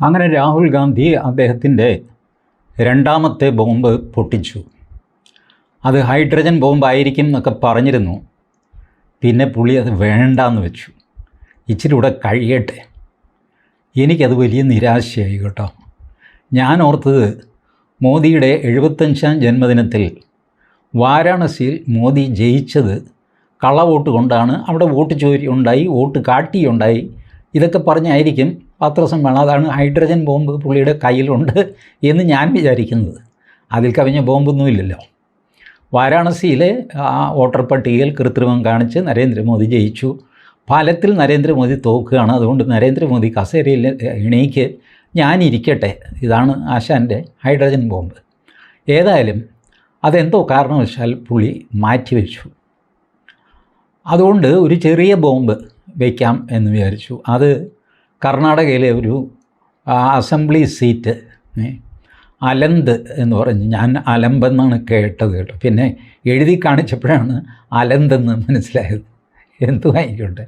അങ്ങനെ രാഹുൽ ഗാന്ധി അദ്ദേഹത്തിന്റെ രണ്ടാമത്തെ ബോംബ് പൊട്ടിച്ചു. അത് ഹൈഡ്രജൻ ബോംബായിരിക്കും എന്നൊക്കെ പറഞ്ഞിരുന്നു. പിന്നെ പുള്ളി അത് വേണ്ടാന്ന് വെച്ചു. ഇച്ചിരി കൂടെ കഴിയട്ടെ. എനിക്കത് വലിയ നിരാശയായി കേട്ടോ. ഞാൻ ഓർത്തത് മോദിയുടെ എഴുപത്തഞ്ചാം ജന്മദിനത്തിൽ വാരാണസിയിൽ മോദി ജയിച്ചത് കള്ളവോട്ട് കൊണ്ടാണ്. അവിടെ വോട്ട് ചോരി ഉണ്ടായി വോട്ട് കാട്ടിയുണ്ടായി. ഇതൊക്കെ പറഞ്ഞായിരിക്കും പത്രസമ്മേളനം അതാണ് ഹൈഡ്രജൻ ബോംബ് പുള്ളിയുടെ കയ്യിലുണ്ട് എന്ന് ഞാൻ വിചാരിക്കുന്നത്. അതിൽ കവിഞ്ഞ ബോംബൊന്നുമില്ലല്ലോ വാരാണസിയിലെ ആ വോട്ടർ പട്ടികയിൽ കൃത്രിമം കാണിച്ച് നരേന്ദ്രമോദി ജയിച്ചു. ഫലത്തിൽ നരേന്ദ്രമോദി തോക്കുകയാണ്. അതുകൊണ്ട് നരേന്ദ്രമോദി കസേരയിൽ എണീക്ക് ഞാനിരിക്കട്ടെ. ഇതാണ് ആശാന്റെ ഹൈഡ്രജൻ ബോംബ്. ഏതായാലും അതെന്തോ കാരണവശാൽ പുള്ളി മാറ്റിവെച്ചു. അതുകൊണ്ട് ഒരു ചെറിയ ബോംബ് വയ്ക്കാം എന്ന് വിചാരിച്ചു. അത് കർണാടകയിലെ ഒരു അസംബ്ലി സീറ്റ് അലന്ത് എന്ന് പറഞ്ഞ് ഞാൻ അലമ്പെന്നാണ് കേട്ടത് കേട്ടോ. പിന്നെ എഴുതി കാണിച്ചപ്പോഴാണ് അലന്തെന്ന് മനസ്സിലായത്. എന്തുമായിക്കോട്ടെ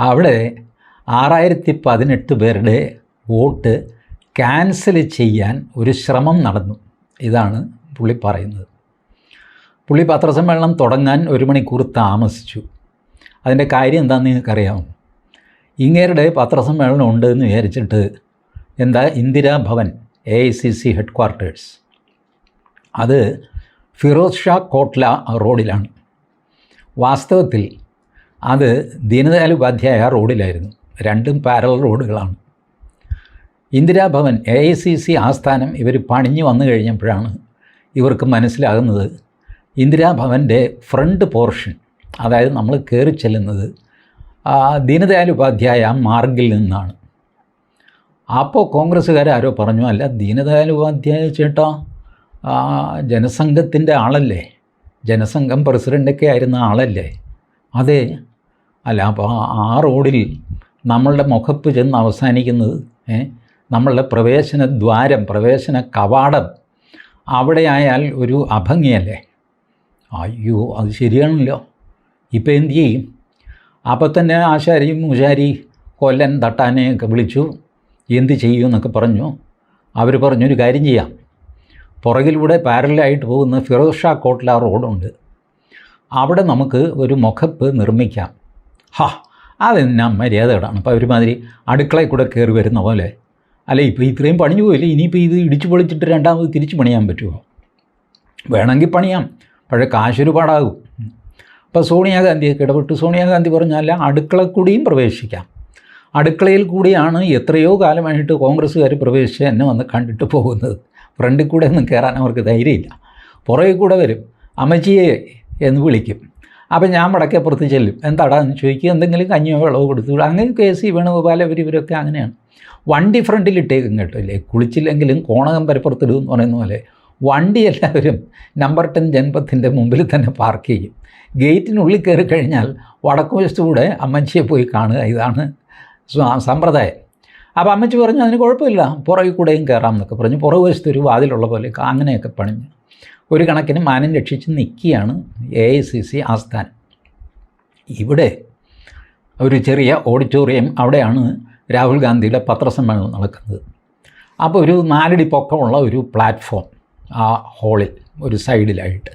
അവിടെ ആറായിരത്തി പതിനെട്ട് പേരുടെ വോട്ട് ക്യാൻസൽ ചെയ്യാൻ ഒരു ശ്രമം നടന്നു. ഇതാണ് പുള്ളി പറയുന്നത്. പുള്ളി പത്രസമ്മേളനം തുടങ്ങാൻ ഒരു മണിക്കൂർ താമസിച്ചു. അതിന്റെ കാര്യം എന്താണെന്ന് നിങ്ങൾക്കറിയാമോ? ഇങ്ങേരുടെ പത്രസമ്മേളനം ഉണ്ട് എന്ന് വിചാരിച്ചിട്ട് എന്താ Indira Bhavan A I C C headquarters അത് ഫിറോസ് ഷാ കോട്ട്ല റോഡിലാണ്. വാസ്തവത്തിൽ അത് ദീനദയാൽ ഉപാധ്യായ റോഡിലായിരുന്നു. രണ്ടും പാരലൽ റോഡുകളാണ്. Indira Bhavan A I C C ആസ്ഥാനം ഇവർ പണിഞ്ഞു വന്നു കഴിഞ്ഞപ്പോഴാണ് ഇവർക്ക് മനസ്സിലാകുന്നത് ഇന്ദിരാഭവന്റെ ഫ്രണ്ട് പോർഷൻ അതായത് നമ്മൾ കയറി ചെല്ലുന്നത് ദീനദയാൽ ഉപാധ്യായ മാർഗിൽ നിന്നാണ്. അപ്പോൾ കോൺഗ്രസ്സുകാർ ആരോ പറഞ്ഞു അല്ല ദീനദയാൽ ഉപാധ്യായ ചേട്ടാ ജനസംഘത്തിന്റെ ആളല്ലേ? ജനസംഘം പ്രസിഡന്റൊക്കെ ആയിരുന്ന ആളല്ലേ? അതെ. അല്ല അപ്പോൾ ആ റോഡിൽ നമ്മളുടെ മുഖപ്പ് ചെന്ന് അവസാനിക്കുന്നത് നമ്മളുടെ പ്രവേശന ദ്വാരം പ്രവേശന കവാടം അവിടെ ആയാൽ ഒരു അഭംഗിയല്ലേ? അയ്യോ അത് ശരിയാണല്ലോ. ഇപ്പോൾ എന്തു ചെയ്യും? അപ്പോൾ തന്നെ ആശാരിയും മുശാരി കൊല്ലൻ തട്ടാനെയൊക്കെ വിളിച്ചു എന്ത് ചെയ്യും എന്നൊക്കെ പറഞ്ഞു. അവർ ഒരു കാര്യം ചെയ്യാം. പുറകിലൂടെ പാരലായിട്ട് പോകുന്ന ഫിറോസ് ഷാ കോട്ട്ല റോഡുണ്ട്. അവിടെ നമുക്ക് ഒരു മുഖപ്പ് നിർമ്മിക്കാം. ഹാ അതെന്നാ മര്യാദകളാണ് അപ്പോൾ ഒരുമാതിരി അടുക്കളയിൽ കൂടെ കയറി വരുന്ന പോലെ. അല്ല ഇപ്പോൾ ഇത്രയും പണിഞ്ഞു പോയില്ലേ? ഇനിയിപ്പോൾ ഇത് ഇടിച്ചു പൊളിച്ചിട്ട് രണ്ടാമത് തിരിച്ച് പണിയാൻ പറ്റുമോ? വേണമെങ്കിൽ പണിയാം. പക്ഷേ കാശൊരുപാടാകും. അപ്പോൾ സോണിയാഗാന്ധിയൊക്കെ ഇടപെട്ടു. സോണിയാഗാന്ധി പറഞ്ഞാൽ അടുക്കളക്കൂടിയും പ്രവേശിക്കാം. അടുക്കളയിൽ കൂടിയാണ് എത്രയോ കാലമായിട്ട് കോൺഗ്രസ്സുകാർ പ്രവേശിച്ച് എന്നെ വന്ന് കണ്ടിട്ട് പോകുന്നത്. ഫ്രണ്ടിൽ കൂടെ ഒന്നും കയറാൻ അവർക്ക് ധൈര്യമില്ല. പുറകിൽ കൂടെ വരും. അമ്മച്ചിയെ എന്ന് വിളിക്കും. അപ്പം ഞാൻ വടക്കേപ്പുറത്ത് ചെല്ലും. എന്താടാ എന്ന് ചോദിക്കുക എന്തെങ്കിലും കഞ്ഞിയോ വെള്ളമോ കൊടുത്തു. അങ്ങനെ കെ. സി. വേണുഗോപാൽ അവർ ഇവരൊക്കെ അങ്ങനെയാണ്. വണ്ടി ഫ്രണ്ടിൽ ഇട്ടേക്കും കേട്ടോ. ഇല്ലേ? കുളിച്ചില്ലെങ്കിലും കോണകം പരപ്പുറത്തിടും എന്ന് പറയുന്ന പോലെ വണ്ടി എല്ലാവരും നമ്പർ ടെൻ ജൻപത്തിന്റെ മുമ്പിൽ തന്നെ പാർക്ക് ചെയ്യും. ഗേറ്റിനുള്ളിൽ കയറി കഴിഞ്ഞാൽ വടക്കുവശത്തൂടെ അമ്മച്ചിയെ പോയി കാണുക. ഇതാണ് സമ്പ്രദായം. അപ്പോൾ അമ്മച്ചി പറഞ്ഞു അതിന് കുഴപ്പമില്ല. പുറകിൽ കൂടെയും കയറാം എന്നൊക്കെ പറഞ്ഞു. പുറകു വശത്ത് ഒരു വാതിലുള്ള പോലെ അങ്ങനെയൊക്കെ പണിഞ്ഞ്. ഒരു കണക്കിന് മാനം രക്ഷിച്ച് നിൽക്കുകയാണ് എ ഐ സി സി ആസ്ഥാനം. ഇവിടെ ഒരു ചെറിയ ഓഡിറ്റോറിയം അവിടെയാണ് രാഹുൽ ഗാന്ധിയുടെ പത്രസമ്മേളനം നടക്കുന്നത്. അപ്പോൾ ഒരു നാലടി പൊക്കമുള്ള ഒരു പ്ലാറ്റ്ഫോം ആ ഹോളിൽ ഒരു സൈഡിലായിട്ട്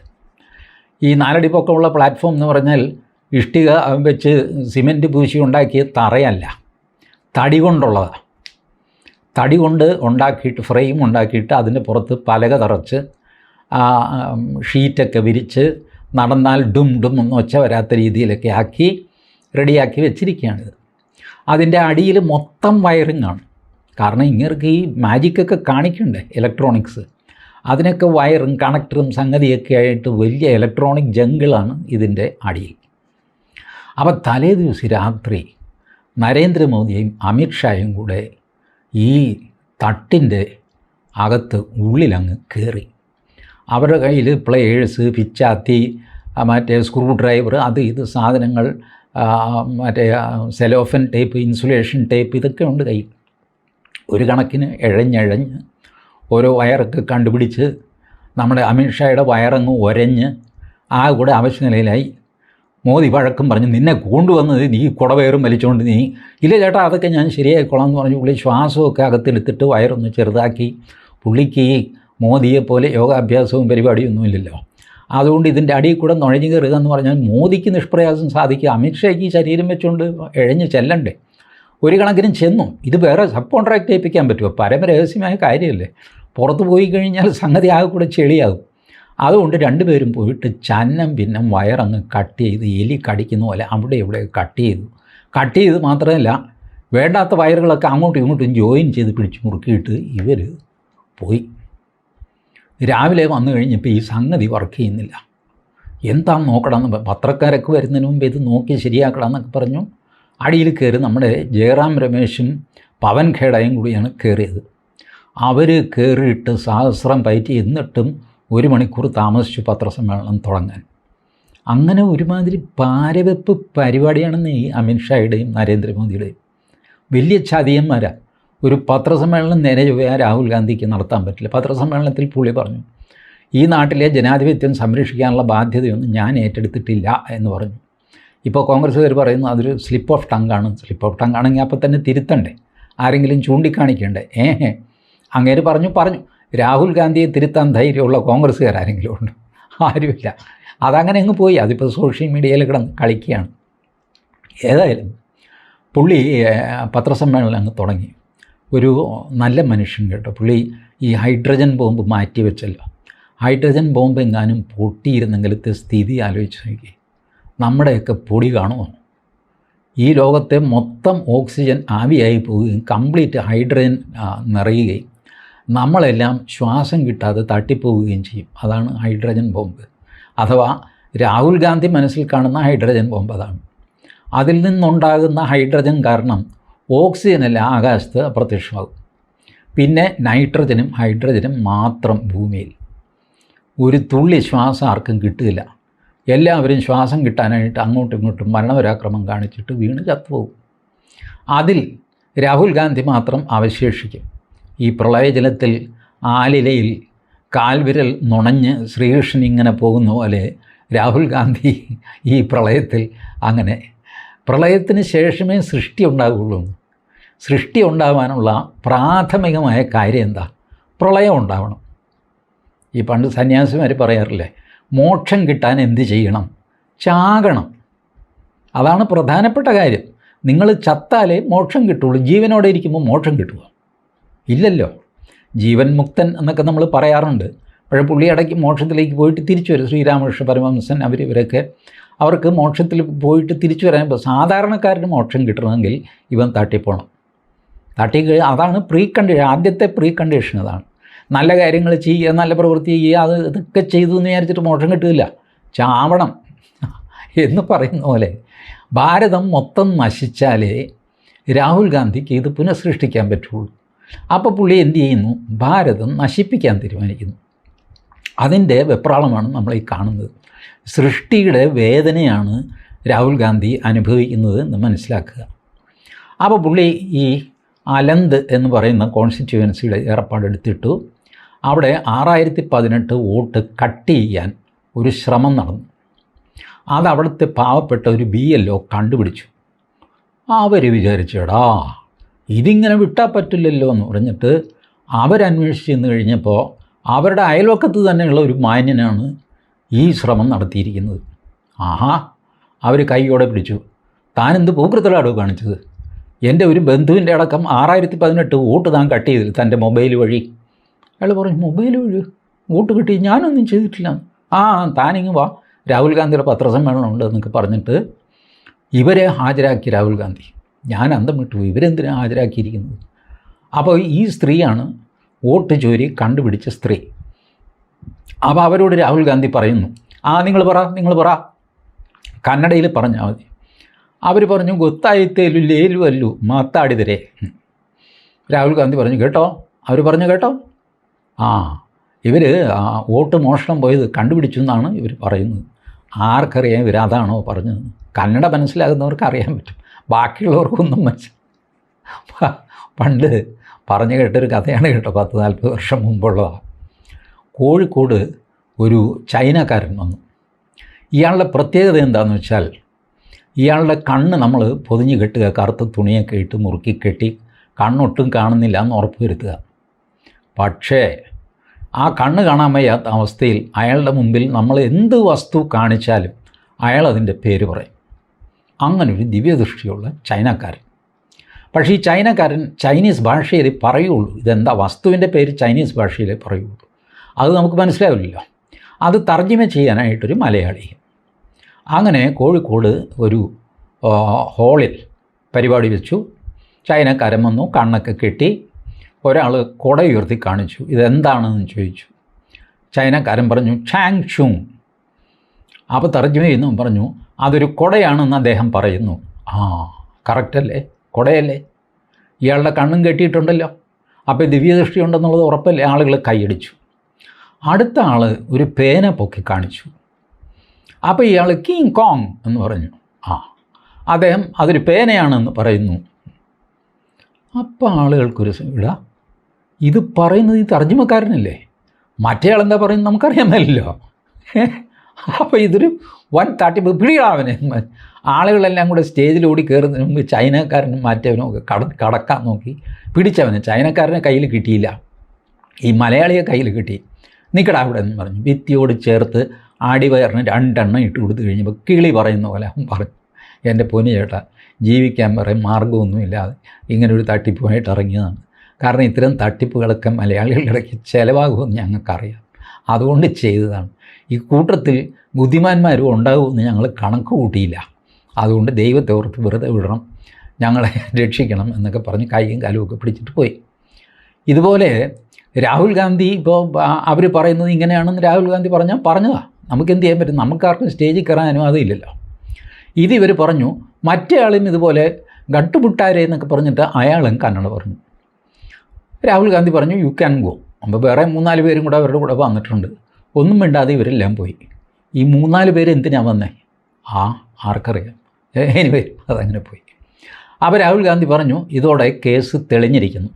ഈ നാലടി പൊക്കമുള്ള പ്ലാറ്റ്ഫോം എന്ന് പറഞ്ഞാൽ ഇഷ്ടിക വെച്ച് സിമെന്റ് പൂശി ഉണ്ടാക്കിയ തറയല്ല. തടി കൊണ്ടുള്ളതാണ് തടി കൊണ്ട് ഉണ്ടാക്കിയിട്ട് ഫ്രെയിം ഉണ്ടാക്കിയിട്ട് അതിന്റെ പുറത്ത് പലക തറച്ച് ഷീറ്റൊക്കെ വിരിച്ച് നടന്നാൽ ഡും ഡും ഒന്നും ഒച്ച വരാത്ത രീതിയിലൊക്കെ ആക്കി റെഡിയാക്കി വെച്ചിരിക്കുകയാണിത് അതിന്റെ അടിയിൽ മൊത്തം വയറിംഗ് ആണ്. കാരണം ഇങ്ങർക്ക് ഈ മാജിക്കൊക്കെ കാണിക്കണ്ടേ? ഇലക്ട്രോണിക്സ് അതിനൊക്കെ വയറും കണക്ടറും സംഗതിയൊക്കെ ആയിട്ട് വലിയ ഇലക്ട്രോണിക് ജംഗിളാണ് ഇതിന്റെ അടിയിൽ. അപ്പോൾ തലേ ദിവസം രാത്രി നരേന്ദ്രമോദിയും അമിത്ഷായും കൂടെ ഈ തട്ടിന്റെ അകത്ത് ഉള്ളിലങ്ങ് കയറി അവരുടെ കയ്യിൽ പ്ലേഴ്സ് പിച്ചാത്തി മറ്റേ സ്ക്രൂ ഡ്രൈവർ അത് ഇത് സാധനങ്ങൾ മറ്റേ സെലോഫൻ ടേപ്പ് ഇൻസുലേഷൻ ടേപ്പ് ഇതൊക്കെ ഉണ്ട് കയ്യിൽ. ഒരു കണക്കിന് ഇഴഞ്ഞഴഞ്ഞ് ഓരോ വയറൊക്കെ കണ്ടുപിടിച്ച് നമ്മുടെ അമിത്ഷായുടെ വയറങ്ങ് ഒരഞ്ഞ് ആ കൂടെ ആവശ്യനിലയിലായി. മോദി വഴക്കം പറഞ്ഞ് നിന്നെ കൊണ്ടുവന്നത് നീ കുടവയറും വലിച്ചുകൊണ്ട് നീ. ഇല്ല ചേട്ടാ അതൊക്കെ ഞാൻ ശരിയായിക്കോളാം എന്ന് പറഞ്ഞു. പുള്ളി ശ്വാസമൊക്കെ അകത്തെടുത്തിട്ട് വയറൊന്ന് ചെറുതാക്കി പുള്ളിക്ക് മോദിയെ പോലെ യോഗാഭ്യാസവും പരിപാടിയൊന്നുമില്ലല്ലോ അതുകൊണ്ട് ഇതിന്റെ അടിയിൽ കൂടെ നുഴഞ്ഞു കയറുക എന്ന് പറഞ്ഞാൽ മോദിക്ക് നിഷ്പ്രയാസം സാധിക്കുക. അമിത്ഷായ്ക്ക് ഈ ശരീരം വെച്ചുകൊണ്ട് എഴഞ്ഞ് ചെല്ലണ്ടേ? ഒരു കണക്കിനും ചെന്നു. ഇത് വേറെ സബ് കോൺട്രാക്റ്റ് ഏൽപ്പിക്കാൻ പറ്റുമോ? പരമരഹസ്യമായ കാര്യമല്ലേ? പുറത്ത് പോയി കഴിഞ്ഞാൽ സംഗതി ആകെ കൂടെ ചെളിയാകും. അതുകൊണ്ട് രണ്ടുപേരും പോയിട്ട് ചന്നം പിന്നം വയറങ്ങ് കട്ട് ചെയ്ത് എലി കടിക്കുന്ന പോലെ അവിടെ ഇവിടെ കട്ട് ചെയ്തു. കട്ട് ചെയ്ത് മാത്രമല്ല വേണ്ടാത്ത വയറുകളൊക്കെ അങ്ങോട്ടും ഇങ്ങോട്ടും ജോയിൻ ചെയ്ത് പിടിച്ച് മുറുക്കിയിട്ട് ഇവർ പോയി. രാവിലെ വന്നു കഴിഞ്ഞപ്പോൾ ഈ സംഗതി വർക്ക് ചെയ്യുന്നില്ല. എന്താണെന്ന് നോക്കണമെന്ന് പത്രക്കാരൊക്കെ വരുന്നതിന് മുമ്പ് ഇത് നോക്കി ശരിയാക്കണം എന്നൊക്കെ പറഞ്ഞു. അടിയിൽ കയറി നമ്മുടെ ജയറാം രമേശും പവൻ ഖേഡയും കൂടിയാണ് കയറിയത്. അവർ കയറിയിട്ട് സഹസ്രം പയറ്റി എന്നിട്ടും ഒരു മണിക്കൂർ താമസിച്ചു പത്രസമ്മേളനം തുടങ്ങാൻ. അങ്ങനെ ഒരുമാതിരി പാരവെപ്പ് പരിപാടിയാണെന്ന് ഈ അമിത്ഷായുടെയും നരേന്ദ്രമോദിയുടെയും. വലിയ ചതിയന്മാരാ. ഒരു പത്രസമ്മേളനം നേരെ ചൊവ്വയാ രാഹുൽ ഗാന്ധിക്ക് നടത്താൻ പറ്റില്ല. പത്രസമ്മേളനത്തിൽ പുള്ളി പറഞ്ഞു ഈ നാട്ടിലെ ജനാധിപത്യം സംരക്ഷിക്കാനുള്ള ബാധ്യതയൊന്നും ഞാൻ ഏറ്റെടുത്തിട്ടില്ല എന്ന് പറഞ്ഞു. ഇപ്പോൾ കോൺഗ്രസ്സുകാർ പറയുന്നു അതൊരു സ്ലിപ്പ് ഓഫ് ടങ്ങാണ് സ്ലിപ്പ് ഓഫ് ടങ് ആണെങ്കിൽ അപ്പോൾ തന്നെ തിരുത്തണ്ടേ. ആരെങ്കിലും ചൂണ്ടിക്കാണിക്കണ്ടേ? ഏഹേ അങ്ങേര് പറഞ്ഞു പറഞ്ഞു രാഹുൽ ഗാന്ധിയെ തിരുത്താൻ ധൈര്യമുള്ള കോൺഗ്രസ്സുകാർ ആരെങ്കിലും ഉണ്ട്? ആരുമില്ല. അതങ്ങനെ അങ്ങ് പോയി. അതിപ്പോൾ സോഷ്യൽ മീഡിയയിൽ കിടന്ന് കളിക്കുകയാണ്. ഏതായാലും പുള്ളി പത്രസമ്മേളനം അങ്ങ് തുടങ്ങി. ഒരു നല്ല മനുഷ്യൻ കേട്ടോ. പുള്ളി ഈ ഹൈഡ്രജൻ ബോംബ് മാറ്റി വെച്ചല്ലോ. ഹൈഡ്രജൻ ബോംബ് എങ്ങാനും പൊട്ടിയിരുന്നെങ്കിലത്തെ സ്ഥിതി ആലോചിച്ച് നോക്കി. നമ്മുടെയൊക്കെ പൊടി കാണുമോ? ഈ ലോകത്തെ മൊത്തം ഓക്സിജൻ ആവിയായി പോവുകയും കംപ്ലീറ്റ് ഹൈഡ്രജൻ നിറയുകയും നമ്മളെല്ലാം ശ്വാസം കിട്ടാതെ തട്ടിപ്പോവുകയും ചെയ്യും. അതാണ് ഹൈഡ്രജൻ ബോംബ്. അഥവാ രാഹുൽ ഗാന്ധി മനസ്സിൽ കാണുന്ന ഹൈഡ്രജൻ ബോംബ് അതാണ്. അതിൽ നിന്നുണ്ടാകുന്ന ഹൈഡ്രജൻ കാരണം ഓക്സിജനെല്ലാം ആകാശത്ത് അപ്രത്യക്ഷമാകും. പിന്നെ നൈട്രജനും ഹൈഡ്രജനും മാത്രം ഭൂമിയിൽ. ഒരു തുള്ളി ശ്വാസം ആർക്കും കിട്ടില്ല എല്ലാവരും ശ്വാസം കിട്ടാനായിട്ട് അങ്ങോട്ടും ഇങ്ങോട്ടും മരണപരാക്രമം കാണിച്ചിട്ട് വീണ് ചത്തുപോകും. അതിൽ രാഹുൽ ഗാന്ധി മാത്രം അവശേഷിക്കും. ഈ പ്രളയജലത്തിൽ ആലിലയിൽ കാൽവിരൽ നുണഞ്ഞ് ശ്രീകൃഷ്ണൻ ഇങ്ങനെ പോകുന്ന പോലെ രാഹുൽ ഗാന്ധി ഈ പ്രളയത്തിൽ അങ്ങനെ. പ്രളയത്തിന് ശേഷമേ സൃഷ്ടി ഉണ്ടാകുള്ളൂ സൃഷ്ടി ഉണ്ടാവാനുള്ള പ്രാഥമികമായ കാര്യം എന്താ? പ്രളയം ഉണ്ടാവണം. ഈ പണ്ട് സന്യാസിമാർ പറയാറില്ലേ മോക്ഷം കിട്ടാൻ എന്ത് ചെയ്യണം? ചാകണം. അതാണ് പ്രധാനപ്പെട്ട കാര്യം. നിങ്ങൾ ചത്താലേ മോക്ഷം കിട്ടുള്ളൂ. ജീവനോടെ ഇരിക്കുമ്പോൾ മോക്ഷം കിട്ടുമോ ഇല്ലല്ലോ. ജീവൻ മുക്തൻ എന്നൊക്കെ നമ്മൾ പറയാറുണ്ട്. പക്ഷേ പുള്ളി ഇടയ്ക്ക് മോക്ഷത്തിലേക്ക് പോയിട്ട് തിരിച്ചു വരും. ശ്രീരാമകൃഷ്ണ പരമഹംസൻ അവർ ഇവരൊക്കെ അവർക്ക് മോക്ഷത്തിൽ പോയിട്ട് തിരിച്ചു വരാൻ ഇപ്പോൾ സാധാരണക്കാരന് മോക്ഷം കിട്ടണമെങ്കിൽ ഇവൻ തട്ടിപ്പോണം. തട്ടി അതാണ് പ്രീ കണ്ടീഷൻ ആദ്യത്തെ പ്രീ കണ്ടീഷൻ അതാണ്. നല്ല കാര്യങ്ങൾ ചെയ്യുക നല്ല പ്രവൃത്തി ചെയ്യുക അത് ഇതൊക്കെ ചെയ്തു എന്ന് വിചാരിച്ചിട്ട് മോക്ഷം കിട്ടില്ല ചാവണം എന്ന് പറയുന്ന പോലെ ഭാരതം മൊത്തം നശിച്ചാലേ രാഹുൽ ഗാന്ധിക്ക് ഇത് പുനഃസൃഷ്ടിക്കാൻ പറ്റുള്ളൂ. അപ്പോൾ പുള്ളി എന്ത് ചെയ്യുന്നു? ഭാരതം നശിപ്പിക്കാൻ തീരുമാനിക്കുന്നു. അതിന്റെ വെപ്രാളമാണ് നമ്മൾ ഈ കാണുന്നത്. സൃഷ്ടിയുടെ വേദനയാണ് രാഹുൽ ഗാന്ധി അനുഭവിക്കുന്നത് എന്ന് മനസ്സിലാക്കുക. അപ്പോൾ പുള്ളി ഈ അലന്ത് എന്ന് പറയുന്ന കോൺസ്റ്റിറ്റ്യുവൻസിയുടെ ഏർപ്പാടെടുത്തിട്ടു അവിടെ ആറായിരത്തി പതിനെട്ട് വോട്ട് കട്ട് ചെയ്യാൻ ഒരു ശ്രമം നടന്നു. അത് അവിടുത്തെ പാവപ്പെട്ട ഒരു ബി എൽ ഒ കണ്ടുപിടിച്ചു. അവർ വിചാരിച്ചെടാ ഇതിങ്ങനെ വിട്ടാൽ പറ്റില്ലല്ലോ എന്ന് പറഞ്ഞിട്ട് അവരന്വേഷിച്ച് ചെന്ന് കഴിഞ്ഞപ്പോൾ അവരുടെ അയൽവക്കത്ത് തന്നെയുള്ള ഒരു മാന്യനാണ് ഈ ശ്രമം നടത്തിയിരിക്കുന്നത്. ആഹാ അവർ കൈയോടെ പിടിച്ചു. താനെന്ത് പൂക്കൃത്തലാടോ കാണിച്ചത്? എന്റെ ഒരു ബന്ധുവിന്റെ അടക്കം ആറായിരത്തി പതിനെട്ട് വോട്ട് താൻ കട്ട് ചെയ്തില്ല തന്റെ മൊബൈൽ വഴി. അയാൾ പറഞ്ഞു മൊബൈൽ വഴി? വോട്ട് കിട്ടി? ഞാനൊന്നും ചെയ്തിട്ടില്ല. ആ താനിങ്ങ് വാ. രാഹുൽ ഗാന്ധിയുടെ പത്രസമ്മേളനം ഉണ്ട് എന്നൊക്കെ പറഞ്ഞിട്ട് ഇവരെ ഹാജരാക്കി രാഹുൽ ഗാന്ധി. ഞാൻ അന്തം വിട്ടുപോയി ഇവരെന്തിനാണ് ഹാജരാക്കിയിരിക്കുന്നത്? അപ്പോൾ ഈ സ്ത്രീയാണ് വോട്ട് ചോരി കണ്ടുപിടിച്ച സ്ത്രീ. അപ്പോൾ അവരോട് രാഹുൽ ഗാന്ധി പറയുന്നു ആ നിങ്ങൾ പറ നിങ്ങൾ പറ. കന്നഡയിൽ പറഞ്ഞാൽ മതി. അവർ പറഞ്ഞു ഗൊത്തായിത്തേലു ലേലു അല്ലു മാത്താടിതരെ രാഹുൽ ഗാന്ധി പറഞ്ഞു കേട്ടോ? അവർ പറഞ്ഞു കേട്ടോ? ആ ഇവർ വോട്ട് മോഷണം പോയത് കണ്ടുപിടിച്ചു എന്നാണ് ഇവർ പറയുന്നത്. ആർക്കറിയാം ഇവരതാണോ പറഞ്ഞത് കന്നഡ മനസ്സിലാകുന്നവർക്ക് അറിയാൻ പറ്റും. ബാക്കിയുള്ളവർക്കൊന്നും മനസ്സിൽ പണ്ട് പറഞ്ഞു കേട്ടൊരു കഥയാണ് കേട്ടോ പത്ത് നാൽപ്പത് വർഷം മുമ്പുള്ളതാണ്. കോഴിക്കോട് ഒരു ചൈനക്കാരൻ വന്നു. ഇയാളുടെ പ്രത്യേകത എന്താണെന്ന് വെച്ചാൽ ഇയാളുടെ കണ്ണ് നമ്മൾ പൊതിഞ്ഞ് കെട്ടുക കറുത്ത തുണിയൊക്കെ ഇട്ട് മുറുക്കി കെട്ടി കണ്ണൊട്ടും കാണുന്നില്ല എന്ന് ഉറപ്പ് വരുത്തുക പക്ഷേ ആ കണ്ണ് കാണാൻ വയ്യാത്ത അവസ്ഥയിൽ അയാളുടെ മുമ്പിൽ നമ്മൾ എന്ത് വസ്തു കാണിച്ചാലും അയാൾ അതിന്റെ പേര് പറയും. അങ്ങനെ ഒരു ദിവ്യദൃഷ്ടിയുള്ള ചൈനക്കാരൻ. പക്ഷേ ഈ ചൈനക്കാരൻ ചൈനീസ് ഭാഷയിൽ പറയുള്ളൂ. ഇതെന്താ? വസ്തുവിന്റെ പേര് ചൈനീസ് ഭാഷയിലേ പറയുള്ളൂ. അത് നമുക്ക് മനസ്സിലാവില്ലല്ലോ. അത് തർജിമ ചെയ്യാനായിട്ടൊരു മലയാളി. അങ്ങനെ കോഴിക്കോട് ഒരു ഹോളിൽ പരിപാടി വെച്ചു. ചൈനക്കാരൻ വന്നു കണ്ണൊക്കെ കെട്ടി ഒരാൾ കുട ഉയർത്തി കാണിച്ചു. ഇതെന്താണെന്ന് ചോദിച്ചു. ചൈനക്കാരൻ പറഞ്ഞു ചാങ് ഷുങ് അപ്പോൾ തർജമ ചെയ്യുന്നു പറഞ്ഞു അതൊരു കുടയാണെന്ന് അദ്ദേഹം പറയുന്നു. ആ കറക്റ്റല്ലേ കൊടയല്ലേ? ഇയാളുടെ കണ്ണും കെട്ടിയിട്ടുണ്ടല്ലോ. അപ്പോൾ ദിവ്യദൃഷ്ടി ഉണ്ടെന്നുള്ളത് ഉറപ്പല്ലേ? ആളുകൾ കൈയടിച്ചു. അടുത്ത ആൾ ഒരു പേന പൊക്കി കാണിച്ചു. അപ്പോൾ ഇയാൾ കിങ് കോങ് എന്ന് പറഞ്ഞു. ആ അദ്ദേഹം അതൊരു പേനയാണെന്ന് പറയുന്നു. അപ്പോൾ ആളുകൾക്കൊരു ഇടാ ഇത് പറയുന്നത് ഈ തർജമക്കാരനല്ലേ? ആളെന്താ പറയുന്നത് നമുക്കറിയാമല്ലോ അപ്പോൾ ഇതൊരു വൻ തട്ടിപ്പ്. പിടികളാവനെ ആളുകളെല്ലാം കൂടെ സ്റ്റേജിലൂടി കയറുന്നതിന് മുമ്പ് ചൈനക്കാരനും മറ്റവനും ഒക്കെ കട കടക്കാൻ നോക്കി പിടിച്ചവന്. ചൈനക്കാരനെ കയ്യിൽ കിട്ടിയില്ല. ഈ മലയാളിയെ കയ്യിൽ കിട്ടി. നിൽക്കടാ അവിടെ എന്ന് പറഞ്ഞു. ഭിത്തിയോട് ചേർത്ത് ആടിവയറിന് രണ്ടെണ്ണം ഇട്ട് കൊടുത്തു കഴിഞ്ഞപ്പോൾ കിളി പറയുന്ന പോലെ അവൻ പറഞ്ഞു. എന്റെ പൊന്നു ചേട്ടാ ജീവിക്കാൻ പറയും മാർഗമൊന്നുമില്ലാതെ ഇങ്ങനെ ഒരു തട്ടിപ്പുമായിട്ട് ഇറങ്ങിയതാണ്. കാരണം ഇത്തരം തട്ടിപ്പുകളൊക്കെ മലയാളികളുടെ ഇടയ്ക്ക് ചിലവാകുമെന്ന് ഞങ്ങൾക്കറിയാം. അതുകൊണ്ട് ചെയ്തതാണ്. ഈ കൂട്ടത്തിൽ ബുദ്ധിമാന്മാരും ഉണ്ടാകുമെന്ന് ഞങ്ങൾ കണക്ക് കൂട്ടിയില്ല. അതുകൊണ്ട് ദൈവത്തെ ഓർത്ത് വെറുതെ വിടണം. ഞങ്ങളെ രക്ഷിക്കണം എന്നൊക്കെ പറഞ്ഞ് കൈയും കാലും ഒക്കെ പിടിച്ചിട്ട് പോയി. ഇതുപോലെ രാഹുൽ ഗാന്ധി ഇപ്പോൾ അവർ പറയുന്നത് ഇങ്ങനെയാണെന്ന് രാഹുൽ ഗാന്ധി പറഞ്ഞാൽ പറഞ്ഞതാ. നമുക്ക് എന്ത് ചെയ്യാൻ പറ്റും? നമുക്കാർക്കും സ്റ്റേജിൽ കയറാൻ അനുവാദമില്ലല്ലോ ഇത് ഇവർ പറഞ്ഞു മറ്റേ ഇതുപോലെ ഗട്ടുപുട്ടാരെ എന്നൊക്കെ പറഞ്ഞിട്ട് അയാളും കന്നഡ പറഞ്ഞു. രാഹുൽ ഗാന്ധി പറഞ്ഞു യു ക്യാൻ ഗോ അപ്പോൾ വേറെ മൂന്നാൽ പേരും കൂടെ അവരുടെ കൂടെ വന്നിട്ടുണ്ട്. ഒന്നും മിണ്ടാതെ ഇവരെല്ലാം പോയി. ഈ മൂന്നാൽ പേര് എന്തിനാ വന്നേ? ആ ആർക്കറിയാം. എനിവേ അതങ്ങനെ പോയി. അപ്പോൾ രാഹുൽ ഗാന്ധി പറഞ്ഞു ഇതോടെ കേസ് തെളിഞ്ഞിരിക്കുന്നു.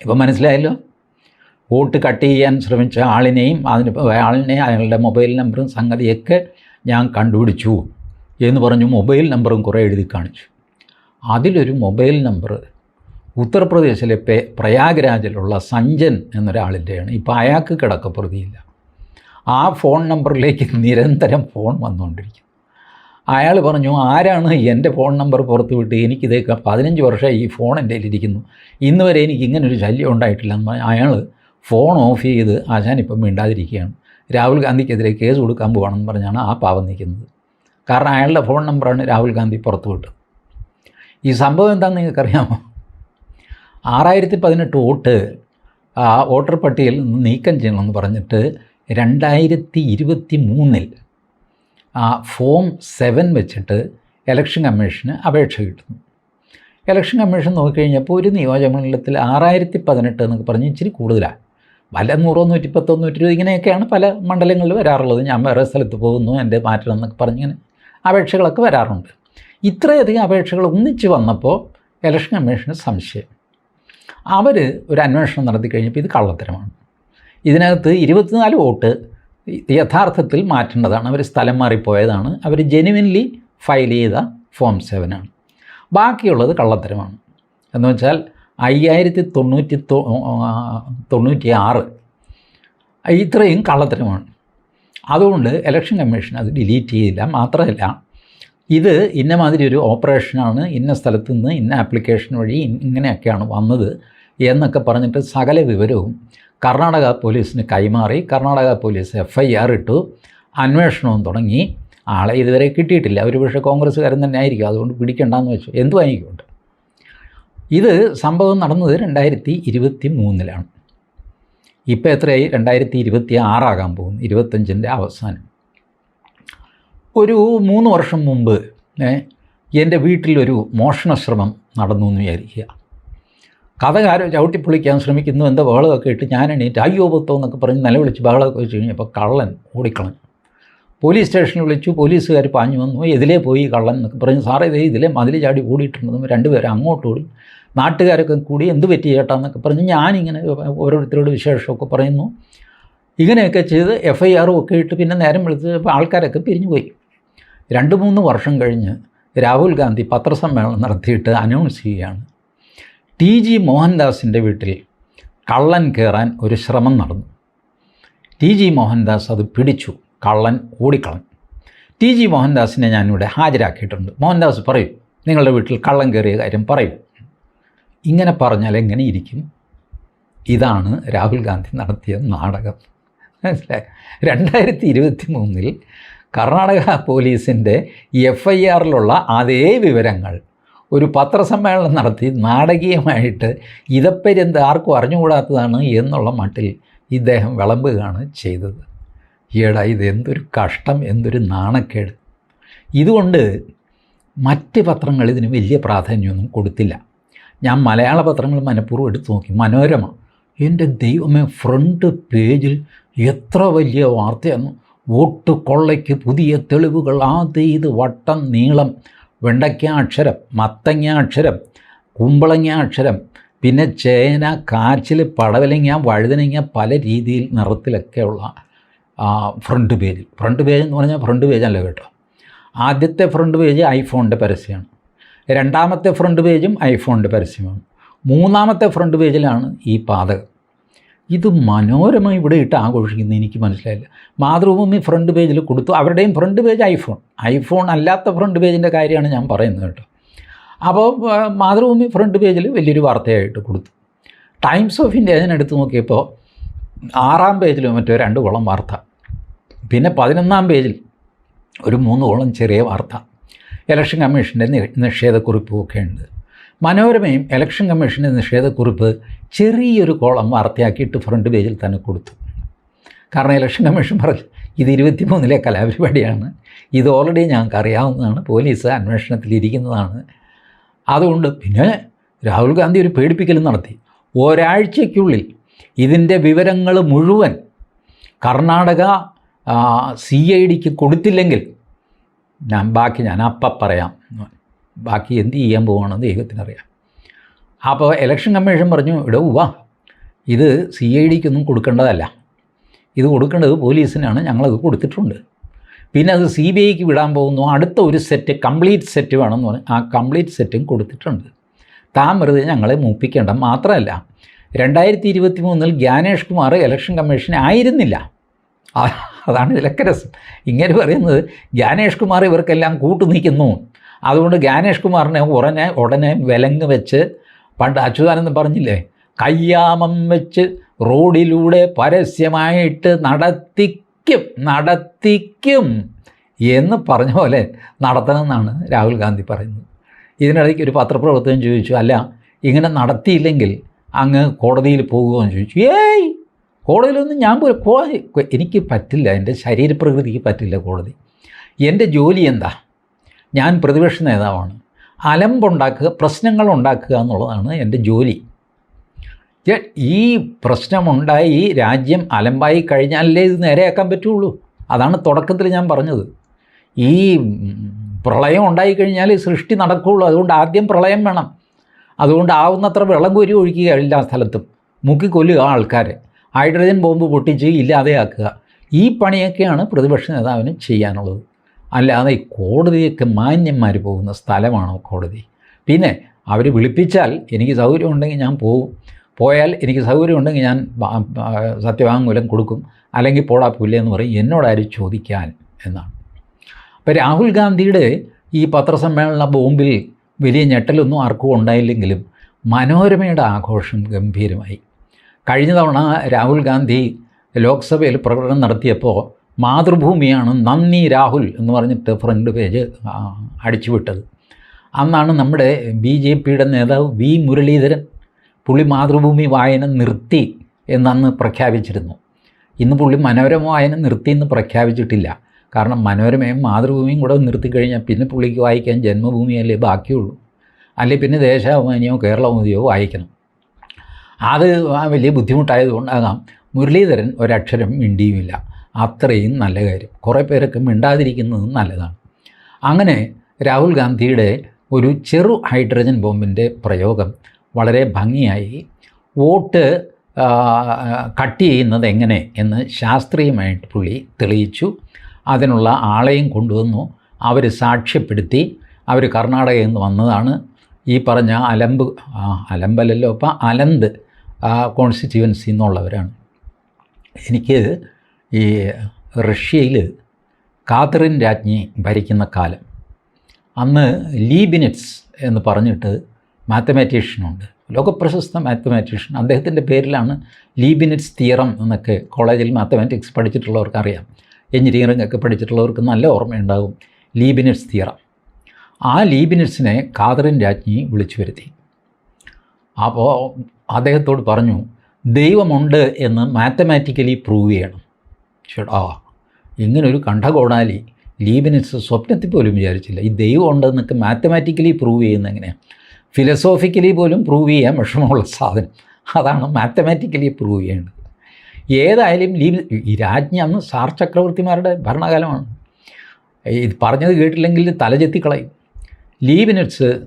ഇപ്പം മനസ്സിലായല്ലോ? വോട്ട് കട്ട് ചെയ്യാൻ ശ്രമിച്ച ആളിനെയും അതിന് ആളിനെ അയാളുടെ മൊബൈൽ നമ്പറും സംഗതിയൊക്കെ ഞാൻ കണ്ടുപിടിച്ചു എന്ന് പറഞ്ഞു മൊബൈൽ നമ്പറും കുറേ എഴുതി കാണിച്ചു. അതിലൊരു മൊബൈൽ നമ്പർ ഉത്തർപ്രദേശിലെ പ്രയാഗ്രാജിലുള്ള സഞ്ജൻ എന്നൊരാളിന്റെയാണ്. ഇപ്പോൾ അയാൾക്ക് കിടക്കപ്രതിയില്ല ആ ഫോൺ നമ്പറിലേക്ക് നിരന്തരം ഫോൺ വന്നുകൊണ്ടിരിക്കും അയാൾ പറഞ്ഞു ആരാണ് എന്റെ ഫോൺ നമ്പർ പുറത്ത് വിട്ട് എനിക്കിത് പതിനഞ്ച് വർഷമായി ഈ ഫോൺ എന്റെ കയ്യിലിരിക്കുന്നു. ഇന്ന് വരെ എനിക്ക് ഇങ്ങനൊരു ശല്യം ഉണ്ടായിട്ടില്ല. എന്ന് അയാൾ ഫോൺ ഓഫ് ചെയ്ത് ആശാൻ ഇപ്പം മിണ്ടാതിരിക്കുകയാണ്. രാഹുൽ ഗാന്ധിക്കെതിരെ കേസ് കൊടുക്കാൻ പോകണമെന്ന് പറഞ്ഞാണ് ആ പാവം നിൽക്കുന്നത്. കാരണം അയാളുടെ ഫോൺ നമ്പറാണ് രാഹുൽ ഗാന്ധി പുറത്ത് വിട്ടത്. ഈ സംഭവം എന്താണെന്ന് നിങ്ങൾക്കറിയാമോ? ആറായിരത്തി പതിനെട്ട് വോട്ട് വോട്ടർ പട്ടികയിൽ നിന്ന് നീക്കം ചെയ്യണമെന്ന് പറഞ്ഞിട്ട് രണ്ടായിരത്തി ഇരുപത്തി മൂന്നിൽ ആ ഫോം സെവൻ വെച്ചിട്ട് ഇലക്ഷൻ കമ്മീഷന് അപേക്ഷ കിട്ടുന്നു. ഇലക്ഷൻ കമ്മീഷൻ നോക്കിക്കഴിഞ്ഞപ്പോൾ ഒരു നിയോജകമണ്ഡലത്തിൽ ആറായിരത്തി പതിനെട്ട് എന്നൊക്കെ പറഞ്ഞ് ഇച്ചിരി കൂടുതലാണ്. വല്ല നൂറോ നൂറ്റിപ്പത്തോ നൂറ്റി ഇരുപത് ഇങ്ങനെയൊക്കെയാണ് പല മണ്ഡലങ്ങളിൽ വരാറുള്ളത്. ഞാൻ വേറെ സ്ഥലത്ത് പോകുന്നു എന്റെ മാറ്റണം എന്നൊക്കെ പറഞ്ഞിങ്ങനെ അപേക്ഷകളൊക്കെ വരാറുണ്ട്. ഇത്രയധികം അപേക്ഷകൾ ഒന്നിച്ച് വന്നപ്പോൾ ഇലക്ഷൻ കമ്മീഷന് സംശയം. അവർ ഒരു അന്വേഷണം നടത്തി കഴിഞ്ഞപ്പോൾ ഇത് കള്ളത്തരമാണ്. ഇതിനകത്ത് ഇരുപത്തിനാല് വോട്ട് യഥാർത്ഥത്തിൽ മാറ്റേണ്ടതാണ്. അവർ സ്ഥലം മാറിപ്പോയതാണ്. അവർ ജെനുവിൻലി ഫയൽ ചെയ്ത ഫോം സെവനാണ് ബാക്കിയുള്ളത് കള്ളത്തരമാണ്. എന്ന് വെച്ചാൽ അയ്യായിരത്തി തൊണ്ണൂറ്റി തൊണ്ണൂറ്റി ആറ് ഇത്രയും കള്ളത്തരമാണ്. അതുകൊണ്ട് ഇലക്ഷൻ കമ്മീഷൻ അത് ഡിലീറ്റ് ചെയ്തില്ല മാത്രമല്ല ഇത് ഇന്ന മാതിരി ഒരു ഓപ്പറേഷനാണ് ഇന്ന സ്ഥലത്ത് നിന്ന് ഇന്ന ആപ്ലിക്കേഷൻ വഴി ഇങ്ങനെയൊക്കെയാണ് വന്നത്. എന്നൊക്കെ പറഞ്ഞിട്ട് സകല വിവരവും കർണാടക പോലീസിന് കൈമാറി Karnataka police F I R ഇട്ടു അന്വേഷണവും തുടങ്ങി. ആളെ ഇതുവരെ കിട്ടിയിട്ടില്ല. ഒരു പക്ഷേ കോൺഗ്രസ്സുകാരൻ തന്നെ ആയിരിക്കും. അതുകൊണ്ട് പിടിക്കണ്ടെന്ന് വെച്ചു. എന്തു ആയിക്കോട്ടെ ഇത് സംഭവം നടന്നത് രണ്ടായിരത്തി ഇരുപത്തി മൂന്നിലാണ് ഇപ്പോൾ എത്രയായി? രണ്ടായിരത്തി ഇരുപത്തി ആറാകാൻ പോകുന്നു. ഇരുപത്തഞ്ചിന്റെ അവസാനം. ഒരു മൂന്ന് വർഷം മുമ്പ് എന്റെ വീട്ടിലൊരു മോഷണശ്രമം നടന്നു എന്ന് വിചാരിക്കുക. കഥ ആരോ ചവിട്ടിപ്പൊളിക്കാൻ ശ്രമിക്കുന്നു എന്താ ബഹളമൊക്കെ ഇട്ട് ഞാൻ എണീറ്റ് അയ്യോ പുത്തോ എന്നൊക്കെ പറഞ്ഞ് നിലവിളിച്ച് ബഹളമൊക്കെ വെച്ച് കഴിഞ്ഞപ്പോൾ കള്ളൻ ഓടിക്കളഞ്ഞു. പോലീസ് സ്റ്റേഷനിൽ വിളിച്ചു പോലീസുകാർ പാഞ്ഞു വന്നു എതിലേ പോയി കള്ളൻ എന്നൊക്കെ പറഞ്ഞ് സാറേ ഇതേ ഇതിലെ മതിൽ ചാടി ഓടിയിട്ടുണ്ടെന്നും രണ്ടുപേരും അങ്ങോട്ട് ഓടി നാട്ടുകാരൊക്കെ കൂടി എന്ത് പറ്റി ചേട്ടാ? എന്നൊക്കെ പറഞ്ഞ് ഞാനിങ്ങനെ ഓരോരുത്തരോട് വിശേഷമൊക്കെ പറയുന്നു. ഇങ്ങനെയൊക്കെ ചെയ്ത് എഫ് ഐ ആറും ഒക്കെ ഇട്ട് പിന്നെ നേരം വിളിച്ച് ആൾക്കാരൊക്കെ പിരിഞ്ഞുപോയി രണ്ട് മൂന്ന് വർഷം കഴിഞ്ഞ് രാഹുൽ ഗാന്ധി പത്രസമ്മേളനം നടത്തിയിട്ട് അനൗൺസ് ചെയ്യുകയാണ്. ടി ജി മോഹൻദാസിന്റെ വീട്ടിൽ കള്ളൻ കയറാൻ ഒരു ശ്രമം നടന്നു. ടി ജി മോഹൻദാസ് അത് പിടിച്ചു. കള്ളൻ ഓടിക്കളഞ്ഞു. ടി ജി മോഹൻദാസിനെ ഞാനിവിടെ ഹാജരാക്കിയിട്ടുണ്ട്. മോഹൻദാസ് പറയൂ നിങ്ങളുടെ വീട്ടിൽ കള്ളൻ കയറിയ കാര്യം പറയൂ. ഇങ്ങനെ പറഞ്ഞാൽ എങ്ങനെ ഇരിക്കും? ഇതാണ് രാഹുൽ ഗാന്ധി നടത്തിയ നാടകം. മനസ്സിലായി? രണ്ടായിരത്തി ഇരുപത്തി മൂന്നിൽ കർണാടക പോലീസിന്റെ എഫ് ഐ ആറിലുള്ള അതേ വിവരങ്ങൾ ഒരു പത്രസമ്മേളനം നടത്തി നാടകീയമായിട്ട് ഇതപ്പരെന്ത് ആർക്കും അറിഞ്ഞുകൂടാത്തതാണ് എന്നുള്ള മട്ടിൽ ഇദ്ദേഹം വിളമ്പുകയാണ് ചെയ്തത്. ഈടാ ഇത് എന്തൊരു കഷ്ടം എന്തൊരു നാണക്കേട്. ഇതുകൊണ്ട് മറ്റ് പത്രങ്ങൾ ഇതിന് വലിയ പ്രാധാന്യമൊന്നും കൊടുത്തില്ല. ഞാൻ മലയാള പത്രങ്ങൾ മനഃപൂർവം എടുത്തു നോക്കി. മനോരമ. എന്റെ ദൈവമേ ഫ്രണ്ട് പേജിൽ എത്ര വലിയ വാർത്തയാണ് വോട്ട് കൊള്ളയ്ക്ക് പുതിയ തെളിവുകൾ. ആ ഇത് വട്ടം നീളം. വെണ്ടയ്ക്ക അക്ഷരം മത്തങ്ങ അക്ഷരം കുമ്പളങ്ങ അക്ഷരം പിന്നെ ചേന കാച്ചിൽ പടവലങ്ങ വഴുതനങ്ങ പല രീതിയിൽ നിറത്തിലൊക്കെയുള്ള ഫ്രണ്ട് പേജ് ഫ്രണ്ട് പേജ് എന്ന് പറഞ്ഞാൽ ഫ്രണ്ട് പേജല്ല കേട്ടോ? ആദ്യത്തെ ഫ്രണ്ട് പേജ് ഐഫോണിന്റെ പരസ്യമാണ്. രണ്ടാമത്തെ ഫ്രണ്ട് പേജും ഐഫോണിന്റെ പരസ്യമാണ്. മൂന്നാമത്തെ ഫ്രണ്ട് പേജിലാണ് ഈ പാതകം. ഇത് മനോരമ ഇവിടെ ഇട്ട് ആഘോഷിക്കുന്നത് എനിക്ക് മനസ്സിലായില്ല. മാതൃഭൂമി ഫ്രണ്ട് പേജിൽ കൊടുത്തു. അവരുടെയും ഫ്രണ്ട് പേജ് ഐഫോൺ ഐഫോൺ അല്ലാത്ത ഫ്രണ്ട് പേജിന്റെ കാര്യമാണ് ഞാൻ പറയുന്നത് കേട്ടോ. അപ്പോൾ മാതൃഭൂമി ഫ്രണ്ട് പേജിൽ വലിയൊരു വാർത്തയായിട്ട് കൊടുത്തു. ടൈംസ് ഓഫ് ഇന്ത്യ അതിനെടുത്ത് നോക്കിയപ്പോൾ ആറാം പേജിൽ മറ്റോ രണ്ട് കോളം വാർത്ത. പിന്നെ പതിനൊന്നാം പേജിൽ ഒരു മൂന്ന് കോളം ചെറിയ വാർത്ത. ഇലക്ഷൻ കമ്മീഷന്റെ നിഷേധക്കുറിപ്പുമൊക്കെ ഉണ്ട് മനോരമയും ഇലക്ഷൻ കമ്മീഷന്റെ നിഷേധക്കുറിപ്പ് ചെറിയൊരു കോളം വാർത്തയാക്കിയിട്ട് ഫ്രണ്ട് പേജിൽ തന്നെ കൊടുത്തു. കാരണം ഇലക്ഷൻ കമ്മീഷൻ പറഞ്ഞു ഇത് ഇരുപത്തി മൂന്നിലെ കലാപരിപാടിയാണ്. ഇത് ഓൾറെഡി ഞങ്ങൾക്ക് അറിയാവുന്നതാണ്. പോലീസ് അന്വേഷണത്തിലിരിക്കുന്നതാണ് അതുകൊണ്ട് പിന്നെ രാഹുൽ ഗാന്ധി ഒരു പേടിപ്പിക്കലും നടത്തി. ഒരാഴ്ചയ്ക്കുള്ളിൽ ഇതിന്റെ വിവരങ്ങൾ മുഴുവൻ കർണാടക സി ഐ ഡിക്ക് കൊടുത്തില്ലെങ്കിൽ ഞാൻ ബാക്കി ഞാൻ അപ്പം പറയാം. ബാക്കി എന്ത് ചെയ്യാൻ പോവുകയാണെന്ന് ദൈവത്തിനറിയാം. അപ്പോൾ ഇലക്ഷൻ കമ്മീഷൻ പറഞ്ഞു ഇവിടെ വാ ഇത് സി ഐ ഡിക്കൊന്നും കൊടുക്കേണ്ടതല്ല. ഇത് കൊടുക്കേണ്ടത് പോലീസിനാണ്. ഞങ്ങളത് കൊടുത്തിട്ടുണ്ട്. പിന്നെ അത് സി ബി ഐക്ക് വിടാൻ പോകുന്നു. അടുത്ത ഒരു സെറ്റ് കംപ്ലീറ്റ് സെറ്റ് വേണമെന്ന് പറഞ്ഞു. ആ കംപ്ലീറ്റ് സെറ്റും കൊടുത്തിട്ടുണ്ട്. താൻ വെറുതെ ഞങ്ങളെ മൂപ്പിക്കേണ്ട. മാത്രമല്ല രണ്ടായിരത്തി ഇരുപത്തി മൂന്നിൽ ജ്ഞാനേഷ് കുമാർ ഇലക്ഷൻ കമ്മീഷൻ ആയിരുന്നില്ല. അതാണ് ഇതിലൊക്കെ രസം. ഇങ്ങനെ പറയുന്നത് ജ്ഞാനേഷ് കുമാർ ഇവർക്കെല്ലാം കൂട്ടു നിൽക്കുന്നു അതുകൊണ്ട് ജ്ഞാനേഷ് കുമാറിനെ ഉടനെ ഉടനെ വിലങ്ങ് വെച്ച് പണ്ട് അച്യുതാനന്ദൻ പറഞ്ഞില്ലേ കയ്യാമം വെച്ച് റോഡിലൂടെ പരസ്യമായിട്ട് നടത്തിക്കും നടത്തിക്കും എന്ന് പറഞ്ഞ പോലെ നടത്തണമെന്നാണ് രാഹുൽ ഗാന്ധി പറയുന്നത്. ഇതിനിടയ്ക്ക് ഒരു പത്രപ്രവർത്തകൻ ചോദിച്ചു അല്ല ഇങ്ങനെ നടത്തിയില്ലെങ്കിൽ അങ്ങ് കോടതിയിൽ പോകുമോ? എന്ന് ചോദിച്ചു. ഏയ് കോടതിയിലൊന്നും ഞാൻ പോയി കോടതി എനിക്ക് പറ്റില്ല എന്റെ ശരീരപ്രകൃതിക്ക് പറ്റില്ല കോടതി. എന്റെ ജോലി എന്താ? ഞാൻ പ്രതിപക്ഷ നേതാവാണ്. അലമ്പുണ്ടാക്കുക പ്രശ്നങ്ങൾ ഉണ്ടാക്കുക എന്നുള്ളതാണ് എന്റെ ജോലി. ഈ പ്രശ്നമുണ്ടായി രാജ്യം അലമ്പായി കഴിഞ്ഞാലേ ഇത് നേരെയാക്കാൻ പറ്റുള്ളൂ? അതാണ് തുടക്കത്തിൽ ഞാൻ പറഞ്ഞത്. ഈ പ്രളയം ഉണ്ടായിക്കഴിഞ്ഞാൽ സൃഷ്ടി നടക്കുകയുള്ളൂ. അതുകൊണ്ട് ആദ്യം പ്രളയം വേണം. അതുകൊണ്ട് ആവുന്നത്ര വെള്ളം കോരി ഒഴിക്കുക എല്ലാ സ്ഥലത്തും. മുക്കി കൊല്ലുക ആൾക്കാരെ. ഹൈഡ്രജൻ ബോംബ് പൊട്ടിച്ച് ഇല്ലാതെയാക്കുക. ഈ പണിയൊക്കെയാണ് പ്രതിപക്ഷ നേതാവിന് ചെയ്യാനുള്ളത്. അല്ലാതെ ഈ കോടതിയൊക്കെ മാന്യന്മാർ പോകുന്ന സ്ഥലമാണോ കോടതി? പിന്നെ അവർ വിളിപ്പിച്ചാൽ എനിക്ക് സൗകര്യമുണ്ടെങ്കിൽ ഞാൻ പോകും പോയാൽ എനിക്ക് സൗകര്യമുണ്ടെങ്കിൽ ഞാൻ ബ- ബ- സത്യവാങ്മൂലം കൊടുക്കും. അല്ലെങ്കിൽ പോടാ പുല്ലേ എന്ന് പറയും. എന്നോടാരും ചോദിക്കാൻ എന്നാണ്. അപ്പോൾ രാഹുൽ ഗാന്ധിയുടെ ഈ പത്രസമ്മേളന ബോംബിൽ വലിയ ഞെട്ടലൊന്നും ആർക്കും ഉണ്ടായില്ലെങ്കിലും മനോരമയുടെ ആഘോഷം ഗംഭീരമായി. കഴിഞ്ഞ തവണ രാഹുൽ ഗാന്ധി ലോക്സഭയിൽ പ്രകടനം നടത്തിയപ്പോൾ മാതൃഭൂമിയാണ് നന്ദി രാഹുൽ എന്ന് പറഞ്ഞിട്ട് ഫ്രണ്ട് പേജ് അടിച്ചുവിട്ടത്. അന്നാണ് നമ്മുടെ ബി ജെ പിയുടെ നേതാവ് വി മുരളീധരൻ പുള്ളി മാതൃഭൂമി വായന നിർത്തി എന്നന്ന് പ്രഖ്യാപിച്ചിരുന്നു ഇന്ന് പുള്ളി മനോരമ വായന നിർത്തി എന്ന് പ്രഖ്യാപിച്ചിട്ടില്ല. കാരണം മനോരമയും മാതൃഭൂമിയും കൂടെ നിർത്തിക്കഴിഞ്ഞാൽ പിന്നെ പുള്ളിക്ക് വായിക്കാൻ ജന്മഭൂമിയല്ലേ ബാക്കിയുള്ളൂ. അല്ലെ പിന്നെ ദേശാഭിമാനിയോ കേരളഭൂമിയോ വായിക്കണം. അത് വലിയ ബുദ്ധിമുട്ടായതുകൊണ്ടാകാം മുരളീധരൻ ഒരക്ഷരം മിണ്ടിയുമില്ല. അത്രയും നല്ല കാര്യം. കുറേ പേരൊക്കെ മിണ്ടാതിരിക്കുന്നത് നല്ലതാണ്. അങ്ങനെ രാഹുൽ ഗാന്ധിയുടെ ഒരു ചെറു ഹൈഡ്രജൻ ബോംബിന്റെ പ്രയോഗം വളരെ ഭംഗിയായി വോട്ട് കട്ട് ചെയ്യുന്നത് എങ്ങനെ എന്ന് ശാസ്ത്രീയമായിട്ട് പുള്ളി തെളിയിച്ചു. അതിനുള്ള ആളെയും കൊണ്ടുവന്നു. അവർ സാക്ഷ്യപ്പെടുത്തി. അവർ കർണാടകയിൽ നിന്ന് വന്നതാണ്. ഈ പറഞ്ഞ അലമ്പ് അലമ്പലല്ലോ അപ്പം അലന്ത് കോൺസ്റ്റിറ്റ്യുവൻസി എന്നുള്ളവരാണ്. എനിക്ക് ഈ റഷ്യയിൽ കാതറിൻ രാജ്ഞി ഭരിക്കുന്ന കാലം. അന്ന് ലീബിനിറ്റ്സ് എന്ന് പറഞ്ഞിട്ട് മാത്തമാറ്റീഷ്യനുണ്ട്. ലോകപ്രശസ്ത മാത്തമാറ്റീഷ്യൻ. അദ്ദേഹത്തിന്റെ പേരിലാണ് ലീബിനിറ്റ്സ് തിയറം എന്നൊക്കെ കോളേജിൽ മാത്തമാറ്റിക്സ് പഠിച്ചിട്ടുള്ളവർക്ക് അറിയാം എഞ്ചിനീയറിംഗ് ഒക്കെ പഠിച്ചിട്ടുള്ളവർക്ക് നല്ല ഓർമ്മയുണ്ടാകും ലീബിനിറ്റ്സ് തിയറം. ആ ലീബിനിറ്റ്സിനെ കാതറിൻ രാജ്ഞി വിളിച്ചു വരുത്തി. അപ്പോൾ അദ്ദേഹത്തോട് പറഞ്ഞു ദൈവമുണ്ട് എന്ന് മാത്തമാറ്റിക്കലി പ്രൂവ് ചെയ്യണം. ചേട്ടാ ഇങ്ങനൊരു കണ്ഠകോണാലി ലീബിനിസ് സ്വപ്നത്തിൽ പോലും വിചാരിച്ചില്ല. ഈ ദൈവം ഉണ്ടെന്നൊക്കെ മാത്തമാറ്റിക്കലി പ്രൂവ് ചെയ്യുന്ന എങ്ങനെയാണ് ഫിലസോഫിക്കലി പോലും പ്രൂവ് ചെയ്യാൻ വിഷമമുള്ള സാധനം. അതാണ് മാത്തമാറ്റിക്കലി പ്രൂവ് ചെയ്യേണ്ടത്. ഏതായാലും ലീബ് ഈ രാജ്ഞി അന്ന് സാർ ചക്രവർത്തിമാരുടെ ഭരണകാലമാണ്. ഇത് പറഞ്ഞത് കേട്ടില്ലെങ്കിൽ തലചെത്തിക്കളയും ലീബിനിറ്റ്സ്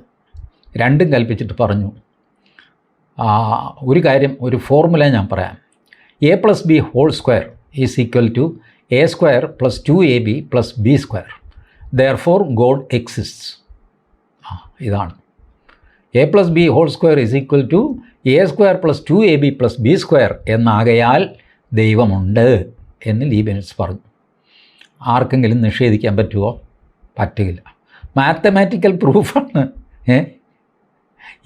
രണ്ടും കൽപ്പിച്ചിട്ട് പറഞ്ഞു. ഒരു കാര്യം ഒരു ഫോർമുല ഞാൻ പറയാം. A plus B whole square is equal to A square plus two A B plus B square therefore God exists ആ ഇതാണ്. A plus B whole square is equal to A square plus two A B plus B square എന്നാകയാൽ ദൈവമുണ്ട് എന്ന് ലീബനിറ്റ്സ് പറഞ്ഞു. ആർക്കെങ്കിലും നിഷേധിക്കാൻ പറ്റുമോ പറ്റുകയില്ല mathematical പ്രൂഫാണ് ഏ?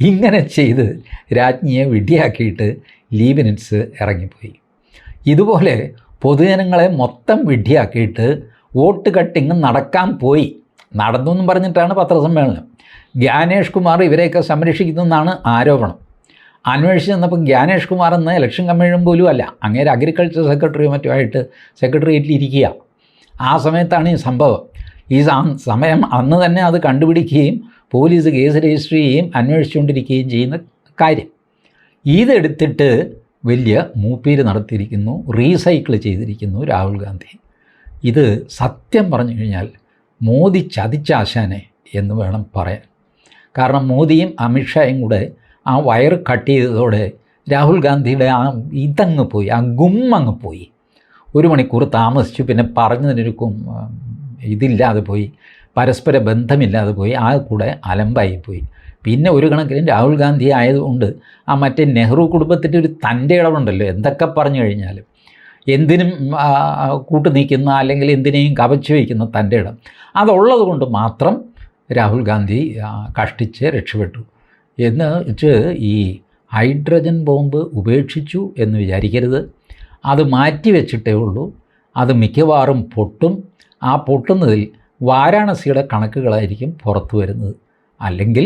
ഇങ്ങനെ ചെയ്ത് രാജ്ഞിയെ വിഡ്ഢിയാക്കിയിട്ട് ലീബനിറ്റ്സ് ഇറങ്ങിപ്പോയി. ഇതുപോലെ പൊതുജനങ്ങളെ മൊത്തം വിഡ്ഢിയാക്കിയിട്ട് വോട്ട് കട്ടിങ് നടക്കാൻ പോയി. നടന്നു എന്നും പറഞ്ഞിട്ടാണ് പത്രസമ്മേളനം. ജ്ഞാനേഷ് കുമാർ ഇവരെയൊക്കെ സംരക്ഷിക്കുന്നതെന്നാണ് ആരോപണം. അന്വേഷിച്ച് ചെന്നപ്പോൾ ജ്ഞാനേഷ് കുമാർ എന്ന ഇലക്ഷൻ കമ്മീഷൻ പോലും അല്ല അങ്ങേര് അഗ്രികൾച്ചർ സെക്രട്ടറിയോ മറ്റുമായിട്ട് സെക്രട്ടറിയേറ്റിൽ ഇരിക്കുക ആ സമയത്താണ് ഈ സംഭവം. ഈ സമയം അന്ന് തന്നെ അത് കണ്ടുപിടിക്കുകയും പോലീസ് കേസ് രജിസ്റ്റർ ചെയ്യുകയും അന്വേഷിച്ചുകൊണ്ടിരിക്കുകയും ചെയ്യുന്ന കാര്യം. ഇതെടുത്തിട്ട് വലിയ മൂപ്പീര് നടത്തിയിരിക്കുന്നു റീസൈക്കിൾ ചെയ്തിരിക്കുന്നു രാഹുൽ ഗാന്ധി. ഇത് സത്യം പറഞ്ഞു കഴിഞ്ഞാൽ മോദി ചതിച്ചാശാനെ എന്ന് വേണം പറയാൻ. കാരണം മോദിയും അമിത്ഷായും കൂടെ ആ വയർ കട്ട് ചെയ്തതോടെ രാഹുൽ ഗാന്ധിയുടെ ആ ഇതങ്ങ് പോയി ആ ഗുമ്മങ്ങ് പോയി. ഒരു മണിക്കൂർ താമസിച്ചു പിന്നെ പറഞ്ഞതിനൊരു കും ഇതില്ലാതെ പോയി പരസ്പര ബന്ധമില്ലാതെ പോയി ആ കൂടെ അലമ്പായി പോയി. പിന്നെ ഒരു കണക്കിന് രാഹുൽ ഗാന്ധി ആയതുകൊണ്ട് ആ മറ്റേ നെഹ്റു കുടുംബത്തിന്റെ ഒരു തന്റെ ഇടവുണ്ടല്ലോ എന്തൊക്കെ പറഞ്ഞു കഴിഞ്ഞാലും എന്തിനും കൂട്ടു നീക്കുന്ന അല്ലെങ്കിൽ എന്തിനേയും കവച്ചു വയ്ക്കുന്ന തന്റെ ഇടം. അതുള്ളത് കൊണ്ട് മാത്രം രാഹുൽ ഗാന്ധി കഷ്ടിച്ച് രക്ഷപ്പെട്ടു. എന്ന് വെച്ച് ഈ ഹൈഡ്രജൻ ബോംബ് ഉപേക്ഷിച്ചു എന്ന് വിചാരിക്കരുത്. അത് മാറ്റി വെച്ചിട്ടേ ഉള്ളൂ. അത് മിക്കവാറും പൊട്ടും. ആ പൊട്ടുന്നതിൽ വാരാണസിയുടെ കണക്കുകളായിരിക്കും പുറത്തു വരുന്നത്. അല്ലെങ്കിൽ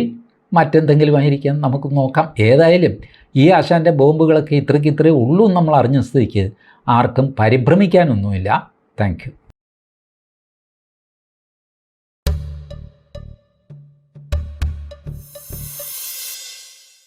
മറ്റെന്തെങ്കിലും ആയിരിക്കാം നമുക്ക് നോക്കാം. ഏതായാലും ഈ ആശാന്റെ ബോംബുകളൊക്കെ ഇത്രയ്ക്ക് ഇത്രയേ ഉള്ളൂ നമ്മൾ അറിഞ്ഞ സ്ഥിതിക്ക് ആർക്കും പരിഭ്രമിക്കാനൊന്നുമില്ല. താങ്ക്